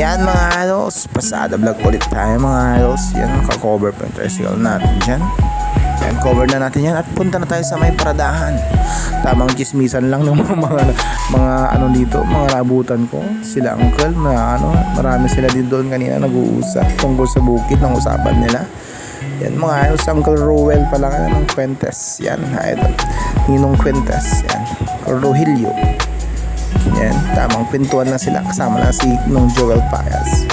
Yan mga idols, pasada vlog ulit tayo mga idols. Yan, naka-cover pa yung tricycle natin dyan. Yan, cover na natin yan at punta na tayo sa may paradahan. Tamang chismisan lang ng mga, mga, mga ano dito, mga nabutan ko. Sila uncle, na ano, marami sila din doon kanina nag-uusap tungkol sa bukid ng usapan nila. Yan mga idols, Uncle Rowell pala ka ng Fuentes. Yan, idol. Ninong Fuentes. Yan, Rogelio. Yan, tamang pintuan lang sila kasama na si nung Joel Paez.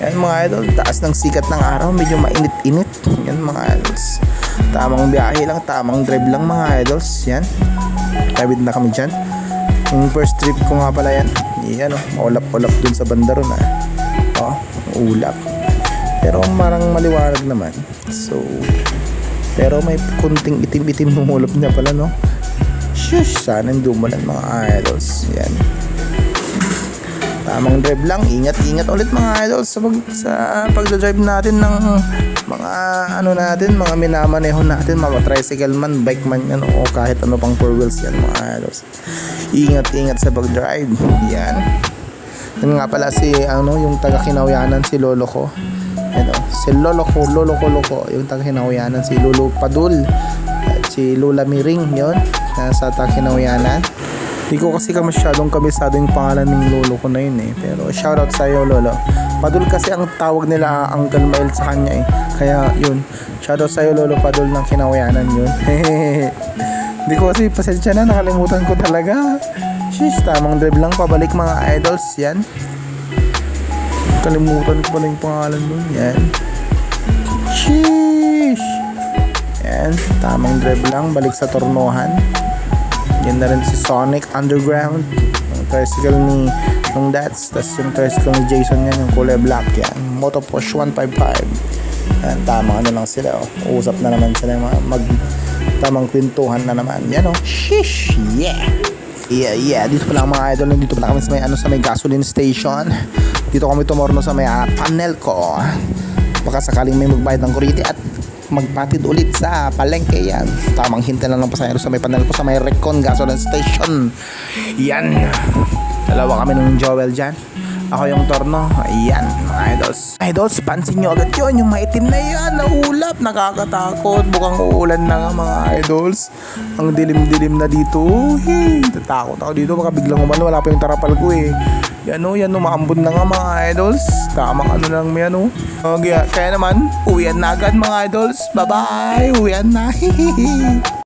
Yan mga idol, taas ng sikat ng araw, medyo mainit-init. Yan mga idols. Tamang biyahe lang, tamang drive lang mga idols. Yan. Tabid na kami dyan. Yung first trip ko nga pala yan. Yan o, ulap-ulap dun sa banda ron ah. Oh, ulap. Pero marang maliwanag naman. So, pero may kunting itim-itim numulap niya pala no. Shush, sana hindi dumulan mga idols. Yan. Tamang drive lang. Ingat-ingat ulit mga idols sa, pag, sa pagdadrive natin ng mga ano natin, mga minamaneho natin, mga tricycle man, bike man yan, o kahit ano pang four wheels yan mga idols. Ingat-ingat sa pag-drive. Yan. Yun nga pala si ano, yung taga Kinauyanan si lolo ko. Ano, si lolo ko, lolo ko, loko, yung taga Kinauyanan si Lolo Padul. At si Lola Miring, yon nasa taga Kinauyanan. Hindi ko kasi ka masyadong kabisado yung pangalan ng lolo ko na yun eh. Pero shoutout sa iyo lolo. Padul kasi ang tawag nila Uncle Mail sa kanya eh. Kaya yun, shoutout sa iyo lolo Padul ng Kinawayanan yun. Hindi ko kasi pasensya na, nakalimutan ko talaga. Shish, tamang drive lang pabalik mga idols. Yan. Kalimutan ko pala yung pangalan nun. Yan. Shish. Yan, tamang drive lang, balik sa tornohan. Yan na rin si Sonic Underground. Yung tricycle ni nung Dats. Tapos yung tricycle ni Jason yan, yung kulay black yan. Motoposh 155. Yan, tamang ano lang sila. Oh. Usap na naman sila mag tamang kwentuhan na naman. Yan oh. Shish! Yeah! Yeah, yeah. Dito pala mga idol. Dito pala kami sa may, ano, sa may gasoline station. Dito kami tumorno sa may uh, panel ko. Baka sakaling may magbayad ng kurite at magpatid ulit sa palengke yan. Tamang hintay lang ng pasahero sa may panel ko sa may Recon Gasoline Station. Yan. Dalawa kami ng Joel dyan. Ako yung torno. Ayan, mga idols. Idols, pansin nyo agad yun. Yung maitim na yan, naulap. Nakakatakot. Mukhang uulan na nga, mga idols. Ang dilim-dilim na dito. Hey, tatakot ako dito. Baka biglang umano. Wala pa yung tarapal ko eh. Yan o, yan o. Maambon na nga, mga idols. Tamang ano lang may ano. Okay, kaya naman, uwian na agad, mga idols. Bye-bye. Uwian na.